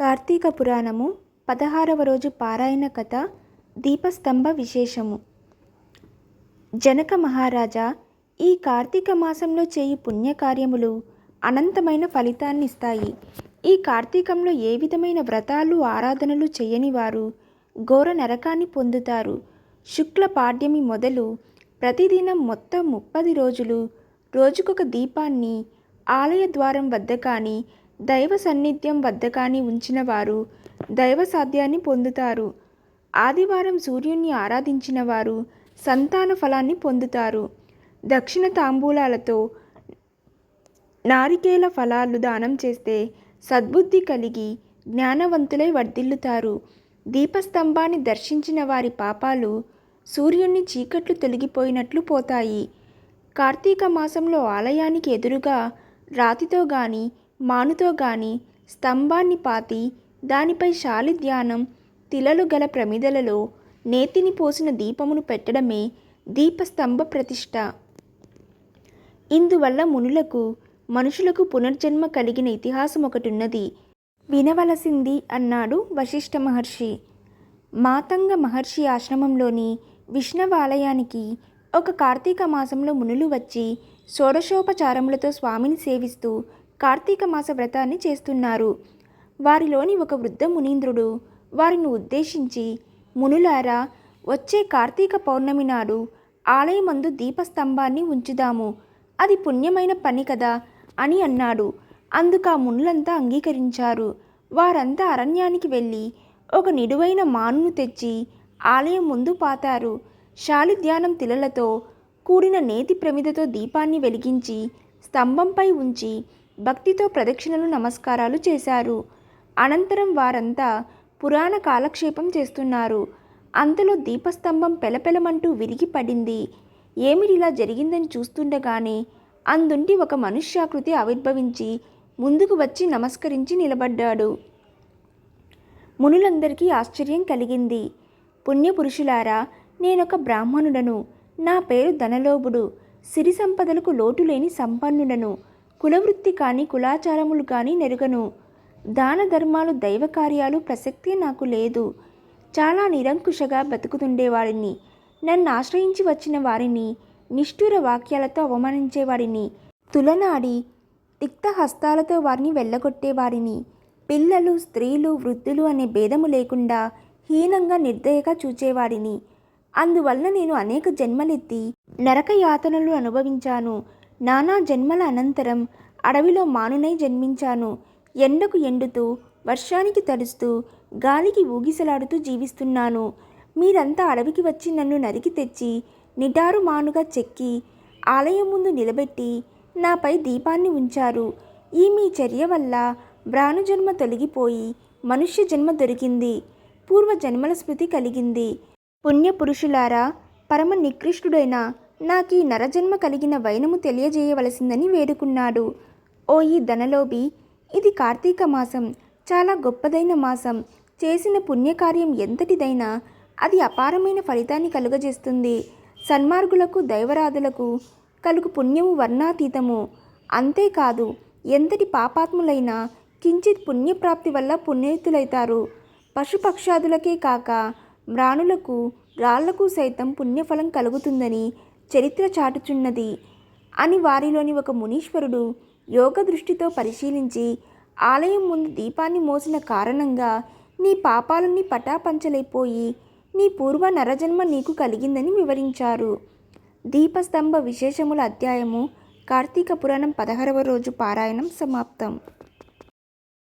కార్తీక పురాణము పదహారవ రోజు పారాయణ కథ దీపస్తంభ విశేషము. జనక మహారాజా ఈ కార్తీక మాసంలో చేయు పుణ్యకార్యములు అనంతమైన ఫలితాన్ని ఇస్తాయి ఈ కార్తీకంలో ఏ విధమైన వ్రతాలు ఆరాధనలు చేయని వారు ఘోర నరకాన్ని పొందుతారు. శుక్ల పాడ్యమి మొదలు ప్రతిదినం మొత్తం ముప్పది రోజులు రోజుకొక దీపాన్ని ఆలయ ద్వారం వద్ద కానీ దైవ సన్నిధ్యం వద్ద కానీ ఉంచిన వారు దైవ సాధ్యాన్ని పొందుతారు. ఆదివారం సూర్యుని ఆరాధించిన వారు సంతాన ఫలాన్ని పొందుతారు. దక్షిణ తాంబూలాలతో నారికేల ఫలాలు దానం చేస్తే సద్బుద్ధి కలిగి జ్ఞానవంతులై వర్ధిల్లుతారు. దీపస్తంభాన్ని దర్శించిన వారి పాపాలు సూర్యుని చీకట్లు తొలగిపోయినట్లు పోతాయి. కార్తీక మాసంలో ఆలయానికి ఎదురుగా రాతితో గాని మానుతో గాని స్తంభాన్ని పాతి దానిపై శాలి ధ్యానం తిలలు గల ప్రమిదలలో నేతిని పోసిన దీపమును పెట్టడమే దీపస్తంభ ప్రతిష్ట. ఇందువల్ల మునులకు మనుషులకు పునర్జన్మ కలిగిన ఇతిహాసం ఒకటున్నది. వినవలసింది అన్నాడు వశిష్ఠ మహర్షి. మాతంగ మహర్షి ఆశ్రమంలోని విష్ణవాలయానికి ఒక కార్తీక మాసంలో మునులు వచ్చి షోడశోపచారములతో స్వామిని సేవిస్తూ కార్తీక మాస వ్రతాన్ని చేస్తున్నారు. వారిలోని ఒక వృద్ధ మునీంద్రుడు వారిని ఉద్దేశించి మునులారా వచ్చే కార్తీక పౌర్ణమి నాడు ఆలయమందు దీపస్తంభాన్ని ఉంచుదాము. అది పుణ్యమైన పని కదా అని అన్నాడు. అందుకు ఆ మునులంతా అంగీకరించారు. వారంతా అరణ్యానికి వెళ్ళి ఒక నిడువైన మానును తెచ్చి ఆలయం ముందు పాతారు. శాలిధ్యానం తిలలతో కూడిన నేతి ప్రమిదతో దీపాన్ని వెలిగించి స్తంభంపై ఉంచి భక్తితో ప్రదక్షిణలు నమస్కారాలు చేశారు. అనంతరం వారంతా పురాణ కాలక్షేపం చేస్తున్నారు. అంతలో దీపస్తంభం పెలపెలమంటూ విరిగి పడింది. ఏమిటిలా జరిగిందని చూస్తుండగానే అందుండి ఒక మనుష్యాకృతి ఆవిర్భవించి ముందుకు వచ్చి నమస్కరించి నిలబడ్డాడు. మునులందరికీ ఆశ్చర్యం కలిగింది. పుణ్యపురుషులారా నేనొక బ్రాహ్మణుడను. నా పేరు ధనలోభుడు. సిరి సంపదలకు లోటు లేని సంపన్నుడను. కులవృత్తి కానీ కులాచారములు కానీ నెరుగను. దాన ధర్మాలు దైవ కార్యాలు ప్రసక్తి నాకు లేదు. చాలా నిరంకుశగా బతుకుతుండేవాడిని. నన్ను ఆశ్రయించి వచ్చిన వారిని నిష్ఠుర వాక్యాలతో అవమానించేవాడిని తులనాడి తిక్త హస్తాలతో వారిని. వెళ్ళగొట్టేవారిని పిల్లలు స్త్రీలు వృద్ధులు అనే భేదము లేకుండా హీనంగా నిర్దయగా చూచేవాడిని. అందువల్ల నేను అనేక జన్మలెత్తి నరక యాతనలు అనుభవించాను. నానా జన్మల అనంతరం అడవిలో మానునై జన్మించాను. ఎండకు ఎండుతూ వర్షానికి తడుస్తూ గాలికి ఊగిసలాడుతూ జీవిస్తున్నాను. మీరంతా అడవికి వచ్చి నన్ను నరికి తెచ్చి నిటారు మానుగా చెక్కి ఆలయం ముందు నిలబెట్టి నాపై దీపాన్ని ఉంచారు. ఈ మీ చర్య వల్ల జన్మ తొలగిపోయి మనుష్య జన్మ దొరికింది. పూర్వ జన్మల స్మృతి కలిగింది. పుణ్యపురుషులారా పరమ నికృష్టుడైన నాకు ఈ నరజన్మ కలిగిన వైనము తెలియజేయవలసిందని వేడుకున్నాడు. ఓ ఈ ధనలోభి ఇది కార్తీక మాసం చాలా గొప్పదైన మాసం. చేసిన పుణ్యకార్యం ఎంతటిదైనా అది అపారమైన ఫలితాన్ని కలుగజేస్తుంది. సన్మార్గులకు దైవరాధులకు కలుగు పుణ్యము వర్ణాతీతము. అంతేకాదు ఎంతటి పాపాత్ములైనా కించిత్ పుణ్యప్రాప్తి వల్ల పుణ్యతులైతారు పశుపక్షాదులకే కాక మ్రాణులకు రాళ్ళకు సైతం పుణ్యఫలం కలుగుతుందని చరిత్ర చాటుచున్నది అని వారిలోని ఒక మునీశ్వరుడు యోగ దృష్టితో పరిశీలించి ఆలయం ముందు దీపాన్ని మోసిన కారణంగా నీ పాపాలన్నీ పటాపంచలైపోయి నీ పూర్వ నరజన్మ నీకు కలిగిందని వివరించారు. దీపస్తంభ విశేషముల అధ్యాయము కార్తీక పురాణం పదహారవ రోజు పారాయణం సమాప్తం.